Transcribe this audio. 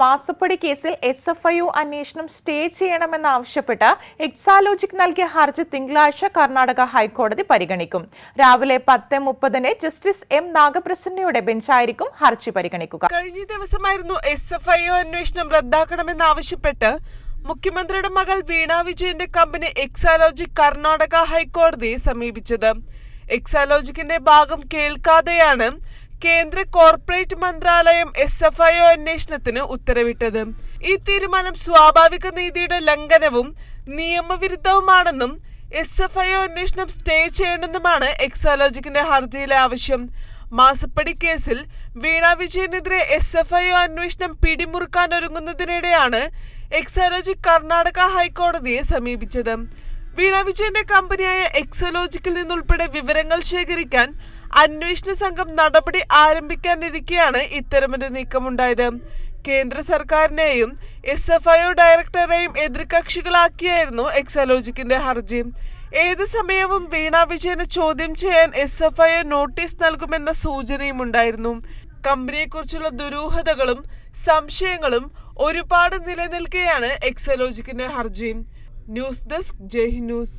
മാസപ്പടി കേസിൽ S F I അന്വേഷണം സ്റ്റേ ചെയ്യണമെന്നാവശ്യപ്പെട്ട് എക്സാലോജിക് നൽകിയ ഹർജി തിങ്കളാഴ്ച കർണാടക ഹൈക്കോടതി പരിഗണിക്കും. രാവിലെ പത്ത് മുപ്പതിന് ജസ്റ്റിസ് എം നാഗപ്രസന്നയുടെ ബെഞ്ചായിരിക്കും ഹർജി പരിഗണിക്കുക. കഴിഞ്ഞ ദിവസമായിരുന്നു എസ് എഫ് ഐ ഒ അന്വേഷണം റദ്ദാക്കണമെന്നാവശ്യപ്പെട്ട് മുഖ്യമന്ത്രിയുടെ മകൾ വീണ വിജയന്റെ കമ്പനി എക്സാലോജിക് കർണാടക ഹൈക്കോടതിയെ സമീപിച്ചത്. എക്സാലോജിക്കിന്റെ ഭാഗം കേൾക്കാതെയാണ് കേന്ദ്ര കോർപ്പറേറ്റ് മന്ത്രാലയം എസ് എഫ് ഐ ഒ അന്വേഷണത്തിന് ഉത്തരവിട്ടത്. ഈ തീരുമാനം സ്വാഭാവിക നീതിയുടെ ലംഘനവും നിയമവിരുദ്ധവുമാണെന്നും എസ് എഫ് ഐ ഒ അന്വേഷണം സ്റ്റേ ചെയ്യണമെന്നുമാണ് എക്സാലോജിക്കിന്റെ ഹർജിയിലെ ആവശ്യം. മാസപ്പടി കേസിൽ വീണ വിജയനെതിരെ എസ് എഫ് ഐ ഒ അന്വേഷണം പിടിമുറുക്കാൻ ഒരുങ്ങുന്നതിനിടെയാണ് എക്സാലോജിക് കർണാടക ഹൈക്കോടതിയെ സമീപിച്ചത്. വീണ വിജയന്റെ കമ്പനിയായ എക്സലോജിക്കിൽ നിന്നുൾപ്പെടെ വിവരങ്ങൾ ശേഖരിക്കാൻ അന്വേഷണ സംഘം നടപടി ആരംഭിക്കാനിരിക്കെയാണ് ഇത്തരമൊരു നീക്കമുണ്ടായത്. കേന്ദ്ര സർക്കാരിനെയും എസ് എഫ് ഐ ഒ ഡയറക്ടറെയും എതിർകക്ഷികളാക്കിയായിരുന്നു എക്സലോജിക്കിന്റെ ഹർജി. ഏത് സമയവും വീണ വിജയനെ ചോദ്യം ചെയ്യാൻ എസ് എഫ് ഐ നോട്ടീസ് നൽകുമെന്ന സൂചനയും ഉണ്ടായിരുന്നു കമ്പനിയെക്കുറിച്ചുള്ള ദുരൂഹതകളും സംശയങ്ങളും ഒരുപാട് നിലനിൽക്കുകയാണ് എക്സലോജിക്കിന്റെ ഹർജി. News desk Jai News.